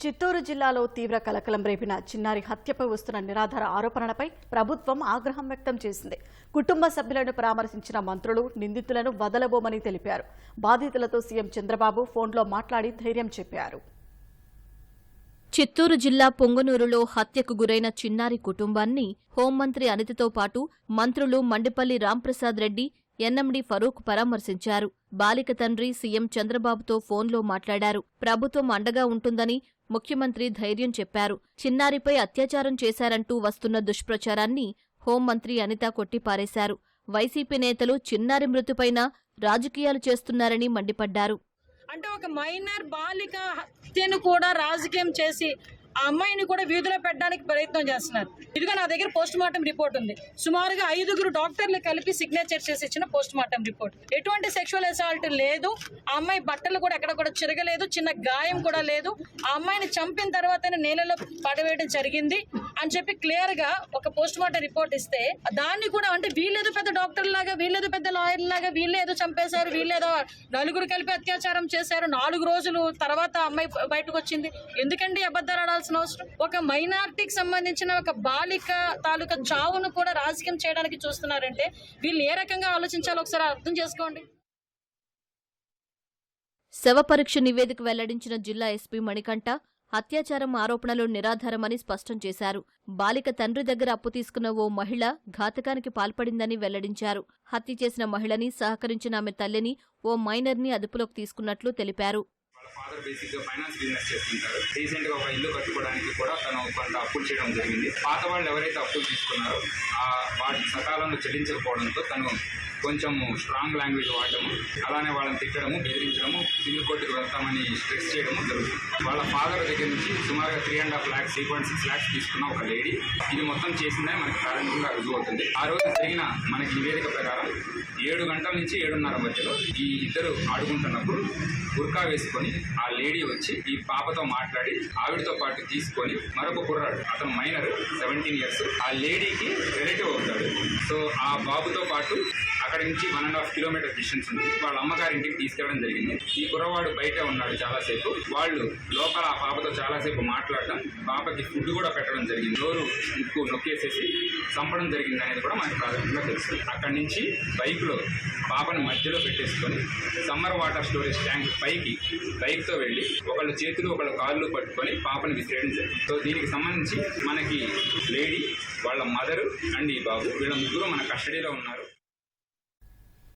చిత్తూరు జిల్లాలో తీవ్ర కలకలం రేపిన చిన్నారి హత్యపై వస్తున్న నిరాధార ఆరోపణలపై ప్రభుత్వం ఆగ్రహం వ్యక్తం చేసింది. కుటుంబ సభ్యులను పరామర్శించిన మంత్రులు నిందితులను వదలబోమని తెలిపారు. బాధితులతో సీఎం చంద్రబాబు ఫోన్లో మాట్లాడి ధైర్యం చెప్పారు. చిత్తూరు జిల్లా పొంగనూరులో హత్యకు గురైన చిన్నారి కుటుంబాన్ని హోంమంత్రి అనితతో పాటు మంత్రులు మండిపల్లి రాంప్రసాద్ రెడ్డి ఎన్ఎండి ఫరూక్ పరామర్శించారు. బాలిక తండ్రి సీఎం చంద్రబాబుతో ఫోన్లో మాట్లాడారు. ప్రభుత్వం అండగా ఉంటుందని ముఖ్యమంత్రి ధైర్యం చెప్పారు. చిన్నారిపై అత్యాచారం చేశారంటూ వస్తున్న దుష్ప్రచారాన్ని హోంమంత్రి అనిత కొట్టిపారేశారు. వైసీపీ నేతలు చిన్నారి మృతిపైన రాజకీయాలు చేస్తున్నారని మండిపడ్డారు. అంటే ఒక మైనర్ బాలిక హత్యను కూడా రాజకీయం చేసి ఆ అమ్మాయిని కూడా వీధిలో పెట్టడానికి ప్రయత్నం చేస్తున్నారు. ఇదిగో నా దగ్గర పోస్ట్ మార్టం రిపోర్ట్ ఉంది. సుమారుగా ఐదుగురు డాక్టర్లు కలిపి సిగ్నేచర్ చేసి ఇచ్చిన పోస్ట్ మార్టం రిపోర్ట్ ఎటువంటి సెక్షువల్ అసాల్ట్ లేదు. ఆ అమ్మాయి బట్టలు కూడా ఎక్కడ కూడా చిరగలేదు. చిన్న గాయం కూడా లేదు. ఆ అమ్మాయిని చంపిన తర్వాత నేలలో పడవేయడం జరిగింది. అని చెప్పి క్లియర్గా ఒక పోస్ట్ మార్టం రిపోర్ట్ ఇస్తే దాన్ని కూడా అంటే వీళ్ళేదో పెద్ద డాక్టర్ లాగా వీళ్ళేదో పెద్ద లాయర్ లాగా వీళ్ళేదో చంపేశారు వీళ్ళేదో నలుగురు కలిపి అత్యాచారం చేశారు నాలుగు రోజులు తర్వాత అమ్మాయి బయటకు వచ్చింది. ఎందుకండి అబద్ధాలు ఆడాల్సిన అవసరం? ఒక మైనార్టీకి సంబంధించిన ఒక బాలిక తాలూకా చావును కూడా రాజకీయం చేయడానికి చూస్తున్నారంటే వీళ్ళు ఏ రకంగా ఆలోచించాలో ఒకసారి అర్థం చేసుకోండి. శవపరీక్ష నివేదిక వెల్లడించిన జిల్లా ఎస్పీ మణికంఠ అత్యాచారం ఆరోపణలు నిరాధారమని స్పష్టం చేశారు. బాలిక తండ్రి దగ్గర అప్పు తీసుకున్న ఓ మహిళ ఘాతకానికి పాల్పడిందని వెల్లడించారు. హత్య చేసిన మహిళని సహకరించిన ఆమె తల్లిని ఓ మైనర్ని అదుపులోకి తీసుకున్నట్లు తెలిపారు. వాళ్ళ ఫాదర్ బేసిక్గా ఫైనాన్స్ బిజినెస్ చేస్తుంటారు రీసెంట్గా ఒక ఇల్లు కట్టుకోవడానికి కూడా తను కొంత అప్పులు చేయడం జరిగింది. పాత వాళ్ళు ఎవరైతే అప్పులు తీసుకున్నారో ఆ వాటి సకాలంలో చెల్లించకపోవడంతో తను కొంచెం స్ట్రాంగ్ లాంగ్వేజ్ వాడటము అలానే వాళ్ళని తిట్టడము బెదిరించడము సివిల్ కోర్టుకు వెళ్తామని స్ట్రెస్ చేయడము జరుగుతుంది. వాళ్ళ ఫాదర్ దగ్గర నుంచి సుమారుగా three and half lakhs three point six lakhs తీసుకున్న ఒక లేడీ ఇది మొత్తం చేసిందని మనకి ప్రాథమికంగా రుజువు అవుతుంది. ఆ రోజు జరిగిన మనకి నివేదిక ప్రకారం ఏడు గంటల నుంచి ఏడున్నర మధ్యలో ఈ ఇద్దరు ఆడుకుంటున్నప్పుడు బుర్కా వేసుకొని ఆ లేడీ వచ్చి ఈ పాపతో మాట్లాడి ఆవిడతో పాటు తీసుకొని మరొక కుర్రాడు అతను మైనర్ సెవెంటీన్ ఇయర్స్ ఆ లేడీకి రిలేటివ్ అవుతాడు. సో ఆ బాబుతో పాటు అక్కడి నుంచి one and half kilometer distance ఉంది. వాళ్ళ అమ్మగారి ఇంటికి తీసుకెళ్ళడం జరిగింది. ఈ కుర్రవాడు బయట ఉన్నాడు చాలాసేపు. వాళ్ళు లోపల ఆ పాపతో చాలాసేపు మాట్లాడడం పాపకి ఫుడ్ కూడా పెట్టడం జరిగింది. నోరు ఎక్కువ నొక్కేసేసి చంపడం జరిగింది అనేది కూడా మనకి ప్రాథమికంగా తెలుసు. అక్కడి నుంచి బైక్లో పాపని మధ్యలో పెట్టేసుకొని సమ్మర్ వాటర్ స్టోరేజ్ ట్యాంక్ పైకి బైక్తో వెళ్ళి ఒకళ్ళు చేతులు ఒకళ్ళు కాళ్ళు పట్టుకొని పాపని విసిరేయడం జరిగింది. సో దీనికి సంబంధించి మనకి లేడీ వాళ్ళ మదరు అండ్ ఈ బాబు వీళ్ళ ముగ్గురు మన కస్టడీలో ఉన్నారు.